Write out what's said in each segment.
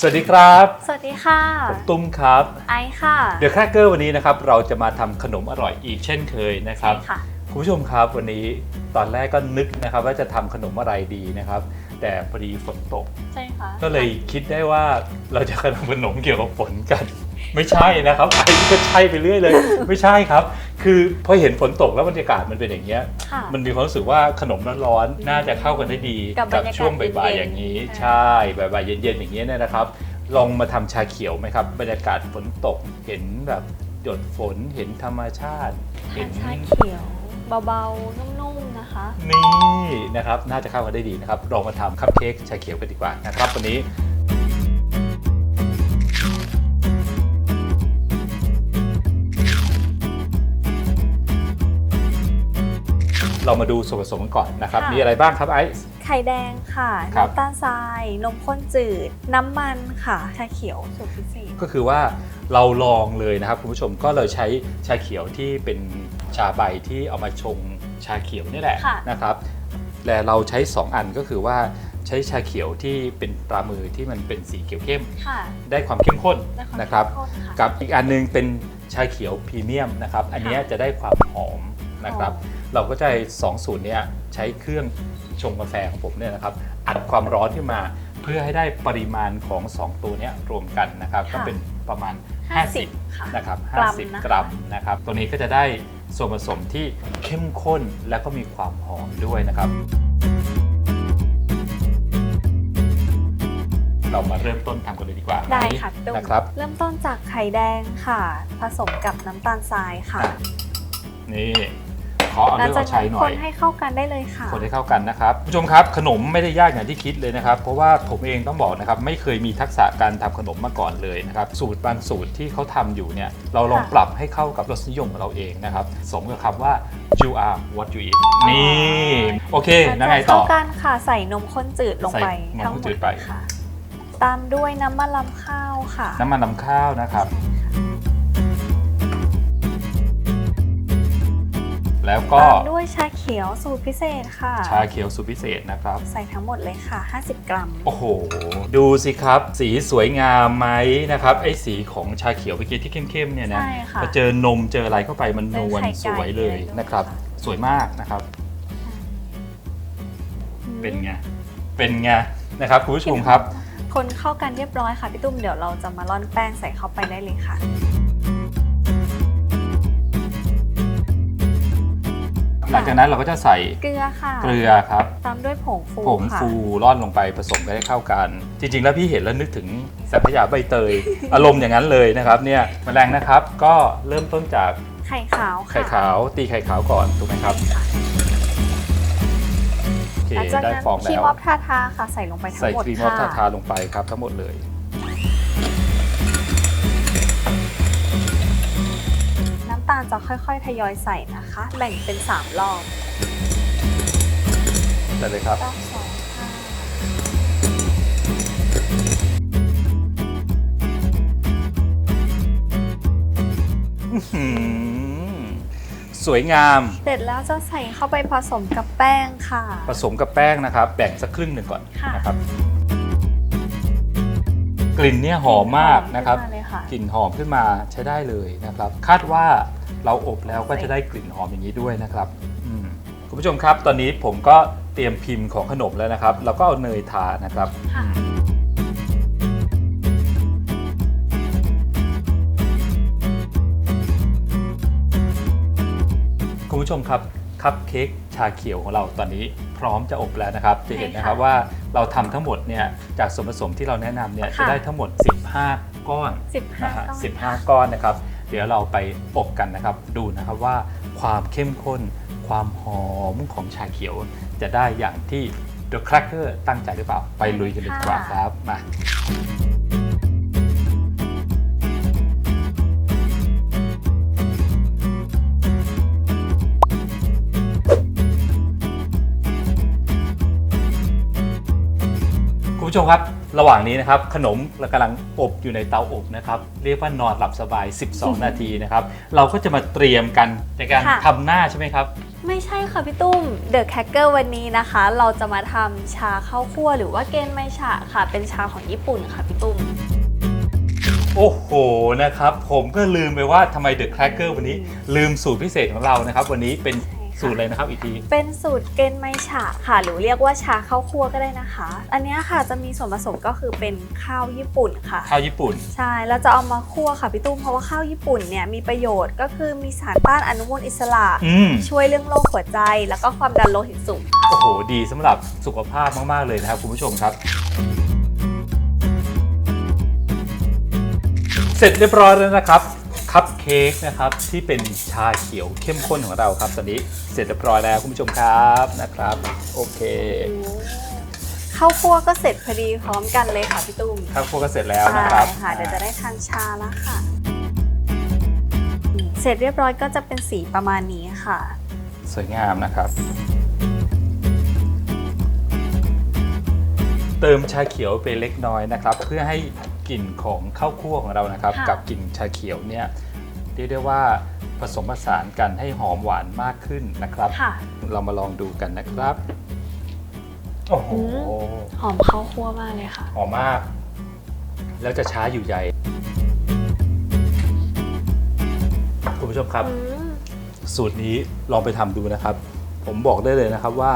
สวัสดีครับ สวัสดีค่ะผมตุ้มครับ ไอค่ะ เดอะแครกเกอร์วันนี้นะครับเราจะมาทำขนมอร่อยอีกเช่นเคยนะครับ ใช่ค่ะ คุณผู้ชมครับวันนี้ตอนแรกก็นึกนะครับว่าจะทำขนมอะไรดีนะครับ แต่พอดีฝนตกใช่ค่ะก็เลยคิดได้ว่าเราจะทำขนมเกี่ยวกับฝนกัน ไม่ใช่นะครับไอ้นี่ก็ใช่ไปเรื่อยเลย ไม่ใช่ครับ คือพอเห็นฝนตกแล้วบรรยากาศมันเป็นอย่างเงี้ย ค่ะ มันมีความรู้สึกว่าขนมร้อนๆน่าจะเข้ากันได้ดีกับบรรยากาศช่วงบ่ายๆเย็นๆอย่างนี้ ใช่ ใช่บ่ายๆเย็นๆอย่างนี้ยเนี่ยนะครับ ลองมาทำชาเขียวไหมครับ บรรยากาศฝนตกเห็นแบบหยดฝนเห็นธรรมชาติ เห็น ชาเขียวเบาๆ นุ่มๆ นะคะ นี่นะครับ น่าจะเข้ากันได้ดีนะครับ ลองมาทำคัพเค้กชาเขียวกันดีกว่านะครับ วันนี้ เรามาดูส่วนผสมกันก่อนนะครับ ค่ะ มีอะไรบ้างครับไอซ์ ไข่แดงค่ะครับ น้ำตาลทราย นมข้นจืด น้ำมันค่ะ ชาเขียวสูตรพิเศษ ก็คือว่าเราลองเลยนะครับคุณผู้ชมก็เลยใช้ชาเขียวที่เป็นชาใบที่เอามาชงชาเขียวนี่แหละค่ะ นะครับแต่เราใช้ 2 อันก็คือว่าใช้ชาเขียวที่เป็นตรามือที่มันเป็นสีเขียวเข้ม ค่ะได้ความเข้มข้นได้วามนะครับ เข้มข้นค่ะ กับอีกอันนึงเป็นชาเขียวพรีเมียมนะครับ อันเนี้ยจะได้ความหอมนะครับ หอม เราก็จะสองสูตรเนี้ยใช้เครื่องชงกาแฟของผมเนี่ยนะครับอัดความร้อนขึ้นมาเพื่อให้ได้ปริมาณของ 2 ตัวเนี้ยรวมกันนะครับก็เป็นประมาณ 50ค่ะนะครับกรัมนะคะ50 กรัมนะครับ ตัวนี้ก็จะได้ส่วนผสมที่เข้มข้นและก็มีความหอมด้วยนะครับ เรามาเริ่มต้นทำกันเลยดีกว่าได้ค่ะพี่ตุ้มนะครับ เริ่มต้นจากไข่แดงค่ะ ผสมกับน้ำตาลทรายค่ะ นี่ขอ เอาหลังเรื่องจากเอาใช้นั้นหน่คอยนให้เข้ากันได้เลยค่ะ คนให้เข้ากันนะครับผู้ชมครับขนมไม่ได้ยากอย่างที่คิดเลยนะครับ เพราะว่าผมเองต้องบอกนะครับไม่เคยมีทักษะการทำขนมมาก่อนเลยนะครับสูตรบางสูตรที่เขาทำอยู่เนี่ยเราลองค่ะปรับให้เข้ากับรสนิยมของเราเองนะครับสมกับคำว่า you are what you eat นี่โอเคหลันั่งงไงจากต่เข้าอกันค่ะใส่นมข้นจืดลงไปใส่นมทั้งข้หนมจืดดไปค่ะตามด้วยน้ำมันลำข้าวค่ะ น้ำมันลำข้าวนะครับ แล้วก็ตามด้วยชาเขียวสูตรพิเศษค่ะ ชาเขียวสูตรพิเศษนะครับ ใส่ทั้งหมดเลยค่ะ 50 กรัม โอ้โห ดูสิครับ สีสวยงามไหมนะครับ ไอ้สีของชาเขียวเมื่อกี้ที่เข้มๆเนี่ยนะใช่ค่ะพอเจอนมเจออะไรเข้าไปมันนวลเป็นไข่ไก่สวยเลยเลยนะครับ ค่ะ สวยมากนะครับ เป็นไง เป็นไงนะครับคุณผู้ชมครับ คนเข้ากันเรียบร้อยค่ะพี่ตุ้มเดี๋ยวเราจะมาร่อนแป้งใส่เข้าไปได้เลยค่ะ จากนั้นเราก็จะใส่เกลือค่ะเกลือครับตามด้วยผงฟูผงค่ะ ฟูร่อนลงไปผสมกันให้เข้ากัน จริง ๆ แล้วพี่เห็นแล้วนึกถึงสัพยาใบเตย อารมณ์อย่างนั้นเลยนะครับเนี่ยแมลงนะครับก็เริ่มต้นจากไข่ขาวค่ะไข่ขาวตีไข่ขาวก่อนถูกไหมครับค่ะโอเคหลังจากได้นั้นฟองครีแล้มว ออฟทาทาค่ะ ใส่ลงไปทั้ใส่งหมดครีมออฟทาค่ะ ทาลงไปครับทั้งหมดเลยาลจะค่อยๆ ทยอยใส่นะคะ แบ่งเป็น 3 รอบใส่เลยครับ รอบสองค่ะหืมสวยงามเสร็จแล้วจะใส่เข้าไปผสมกับแป้งค่ะ ผสมกับแป้งนะครับ แบ่งสักครึ่งหนึ่งก่อนค่ะ นะครับ กลิ่นเนี่ยหอมมากนะครับหอมขึ้มาเลยค่ะ กลิ่นหอมขึ้นมาใช้ได้เลยนะครับ คาดว่า เราอบแล้วก็จะได้กลิ่นหอมอย่างนี้ด้วยนะครับอืมคุณผู้ชมครับ ตอนนี้ผมก็เตรียมพิมพ์ของขนมแล้วนะครับเราก็เอาเนยทานะครับ ค่ะ คุณผู้ชมครับคัพเค้กชาเขียวของเราตอนนี้พร้อมจะอบแล้วนะครับ จะเห็นนะครับใช่ค่ะว่าเราทำทั้งหมดเนี่ยจากส่วนผสมที่เราแนะนำเนี่ยค่ะ จะได้ทั้งหมด 15 ก้อน15นะฮะก้อน 15 ก้อนนะครับ เดี๋ยวเราไปอบกันนะครับ ดูนะครับว่าความเข้มข้น ความหอมของชาเขียว จะได้อย่างที่ The Cracker ตั้งใจหรือเปล่า ไปลุยกันเลยดีกว่าครับ มา คุณผู้ชมครับ ระหว่างนี้นะครับขนมเรากำลังอบอยู่ในเตาอบนะครับเรียกว่านอนหลับสบาย 12 นาทีนะครับเราก็จะมาเตรียมกันในการค่ะ ทำหน้าใช่ไหมครับ ไม่ใช่ค่ะพี่ตุ้ม The Cracker วันนี้นะคะ เราจะมาทำชาข้าวคั่วหรือว่าเกนไมชาค่ะ เป็นชาของญี่ปุ่นค่ะพี่ตุ้ม โอ้โหนะครับผมก็ลืมไปว่าทำไมเดอะแครกเกอร์วันนี้ลืมสูตรพิเศษของเรานะครับ วันนี้เป็นใช่ค่ะ สูตรอะไรนะครับอีกที เป็นสูตรเกนไมชาค่ะ หรือเรียกว่าชาข้าวคั่วก็ได้นะคะ อันเนี้ยค่ะจะมีส่วนผสมก็คือเป็นข้าวญี่ปุ่นค่ะ ข้าวญี่ปุ่น ใช่แล้วจะเอามาคั่วค่ะพี่ตุ้มเพราะว่าข้าวญี่ปุ่นเนี่ยมีประโยชน์ก็คือมีสารต้านอนุมูลอิสระ อืม ช่วยเรื่องโรคหัวใจ แล้วก็ความดันโลหิตสูง โอ้โห ดีสำหรับสุขภาพมาก ๆ เลยนะครับคุณผู้ชมครับ เสร็จเรียบร้อยแล้วนะครับ คัพเค้กนะครับที่เป็นชาเขียวเข้มข้นของเราครับตอนนี้เสร็จเรียบร้อยแล้วคุณผู้ชมครับนะครับ โอเคข้าวคั่วก็เสร็จพอดีพร้อมกันเลยค่ะพี่ตุ้มข้าวคั่วก็เสร็จแล้วใช่นะครับค่ะเดี๋ยวจะได้ทานชาแล้วค่ะนี่เสร็จเรียบร้อยก็จะเป็นสีประมาณนี้ค่ะ สวยงามนะครับ เติมชาเขียวไปเล็กน้อยนะครับ เพื่อให้ กลิ่นของข้าวคั่วของเรานะครับ ค่ะ กับกลิ่นชาเขียวเนี่ยเรียกได้ว่าผสมผสานกันให้หอมหวานมากขึ้นนะครับ ค่ะ เรามาลองดูกันนะครับ โอ้โห อืมหอมข้าวคั่วมากเลยค่ะ หอมมาก แล้วจะช้าอยู่ใหญ่ คุณผู้ชมครับ อืม สูตรนี้ลองไปทำดูนะครับ ผมบอกได้เลยนะครับว่า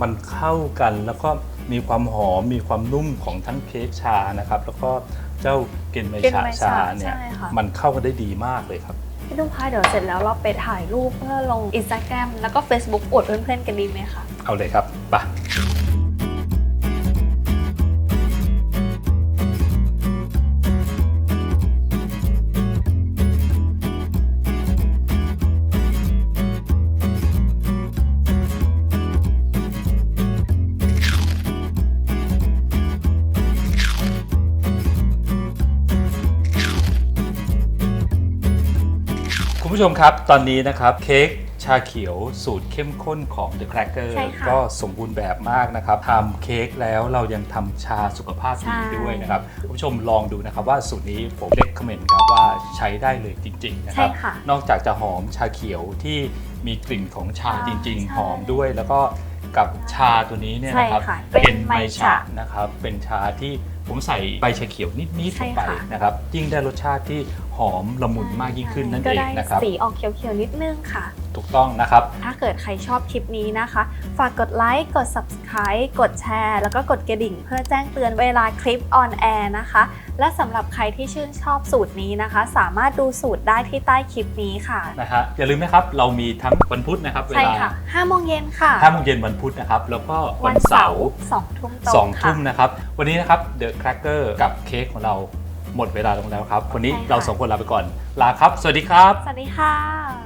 มันเข้ากันแล้วก็ มีความหอมมีความนุ่มของทั้งเค้กชานะครับ แล้วก็เจ้าเกนไมเกนชาไมชาชาเนี่ยใช่ค่ะ มันเข้ากันได้ดีมากเลยครับ พี่ตุ้มคะเดี๋ยวเสร็จแล้วเราไปถ่ายรูปเพื่อลงอินสตาแกรมแล้วก็ Facebook อวดเพื่อนๆกันดีไหมคะ เอาเลยครับไป คุณผู้ชมครับตอนนี้นะครับเค้กชาเขียวสูตรเข้มข้นของ The Cracker ใช่ค่ะก็สมบูรณ์แบบมากนะครับทำเค้กแล้วเรายังทำชาสุขภาพดีใช่ ด้วยนะครับ คุณผู้ชมลองดูนะครับว่าสูตรนี้ผมเล็กคอมเมนต์ครับว่าใช้ได้เลยจริงๆนะคใช่รับ ค่ะ นอกจากจะหอมชาเขียวที่มีกลิ่นของชาอ่าจริง ใช่ๆ หอมด้วย แล้วก็กับชาตัวนี้เนี่ยนะครับใช่ค่ะเป็นไมไมชาชานะครับ เป็นชาที่ ผมใส่ใบชาเขียวนิดๆใช่ลงไปค่ะนะครับยิ่งได้รสชาติที่หอมละมุนมากยิ่งขึ้นนั่นก็เองได้นะครับสีออกเขียวๆนิดนึงค่ะ ถูกต้องนะครับ ถ้าเกิดใครชอบคลิปนี้นะคะ ฝากกดไลค์กด Subscribe กดแชร์ แล้วก็กดกระดิ่ง เพื่อแจ้งเตือนเวลาคลิปออนแอร์นะคะ และสำหรับใครที่ชื่นชอบสูตรนี้นะคะ สามารถดูสูตรได้ที่ใต้คลิปนี้ค่ะนะฮะอย่าลืมนะครับเรามีทั้งวันพุธนะครับเวใช่ลาค่ะ5โมงเย็นค่ะห้าโมงเย็นวันพุธนะครับแล้วก็วันเสาร์2ทุ่มตรงสองค่ะทุ่มนะครับวันนี้นะครับ The Cracker กับเค้กของเราหมดเวลาลงแล้วครับ วันนี้ใช่ค่ะเราสองคนลาไปก่อน ลาครับ สวัสดีครับ สวัสดีค่ะ